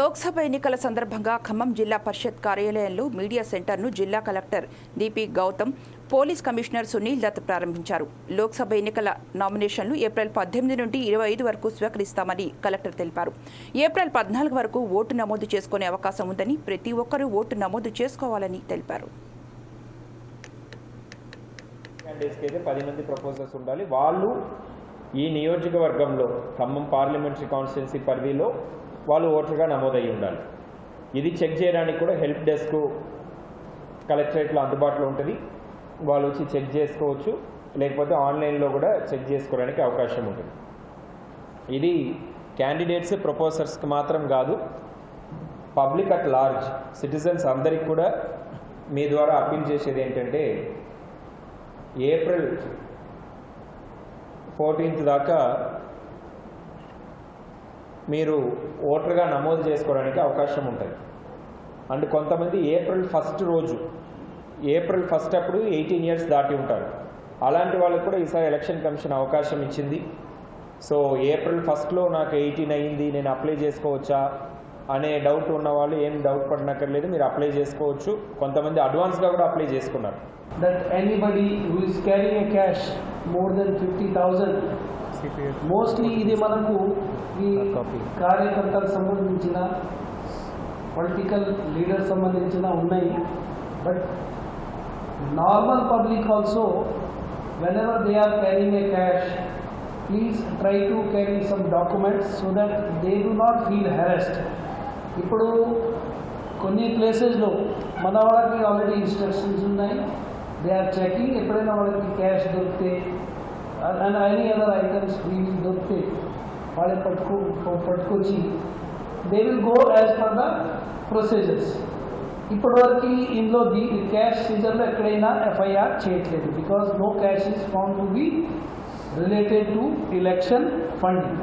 లోక్సభ ఎన్నికల సందర్భంగా ఖమ్మం జిల్లా పరిషత్ కార్యాలయంలో మీడియా సెంటర్ను జిల్లా collector Deepi Gautam police commissioner Sunil Dutt ప్రారంభించారు. లోక్సభ ఎన్నికల నామినేషన్లు ఏప్రిల్ పద్దెనిమిది నుండి ఇరవై ఐదు వరకు స్వీకరిస్తామని కలెక్టర్ తెలిపారు. ఏప్రిల్ పద్నాలుగు వరకు ఓటు నమోదు చేసుకునే అవకాశం ఉందని ప్రతి ఒక్కరూ ఓటు నమోదు చేసుకోవాలని తెలిపారు. పది మంది ప్రపోజల్స్ ఉండాలి. వాళ్ళు ఈ నియోజకవర్గంలో ఖమ్మం పార్లమెంటరీ కాన్స్టిట్యున్సీ పరిధిలో వాళ్ళు ఓటర్గా నమోదయ్యి ఉండాలి. ఇది చెక్ చేయడానికి కూడా హెల్ప్ డెస్క్ కలెక్టరేట్లో అందుబాటులో ఉంటుంది. వాళ్ళు వచ్చి చెక్ చేసుకోవచ్చు. లేకపోతే ఆన్లైన్లో కూడా చెక్ చేసుకోవడానికి అవకాశం ఉంటుంది. ఇది క్యాండిడేట్స్ ప్రపోజర్స్కి మాత్రం కాదు పబ్లిక్ అట్ లార్జ్ సిటిజన్స్ అందరికి కూడా మీ ద్వారా అప్పీల్ చేసేది ఏంటంటే ఏప్రిల్ ఫోర్టీన్త్ దాకా మీరు ఓటర్గా నమోదు చేసుకోవడానికి అవకాశం ఉంటుంది. అండ్ కొంతమంది ఏప్రిల్ ఫస్ట్ రోజు ఏప్రిల్ ఫస్ట్ అప్పుడు ఎయిటీన్ ఇయర్స్ దాటి ఉంటారు. అలాంటి వాళ్ళకు కూడా ఈసారి ఎలక్షన్ కమిషన్ అవకాశం ఇచ్చింది. సో ఏప్రిల్ ఫస్ట్లో నాకు ఎయిటీన్ అయ్యింది నేను అప్లై చేసుకోవచ్చా అనే డౌట్ ఉన్న వాళ్ళు ఏం డౌట్ పడనక్కర్లేదు మీరు అప్లై చేసుకోవచ్చు. కొంతమంది అడ్వాన్స్గా కూడా అప్లై చేసుకున్నారు. That anybody who who is carrying a cash more than 50,000 mostly ఇది మనకు ఈ కార్యకర్తలకు సంబంధించిన పొలిటికల్ లీడర్ సంబంధించిన ఉన్నాయి. But normal public also whenever they are carrying a cash please try to carry some documents so that they do not feel harassed ఇప్పుడు కొన్ని ప్లేసెస్లో మన వాళ్ళకి ఆల్రెడీ ఇన్స్ట్రక్షన్స్ ఉన్నాయి. దే ఆర్ చెకింగ్ ఎప్పుడైనా వాళ్ళకి క్యాష్ దొరికితే అండ్ ఎనీ అదర్ ఐటమ్స్ వీళ్ళు దొరికితే వాళ్ళే పట్టుకు పట్టుకొచ్చి they will go as per the procedures ఇప్పటివరకు ఇందులో ది క్యాష్ సీజన్లో ఎక్కడైనా ఎఫ్ఐఆర్ చేయట్లేదు because no cash is found to be related to election funding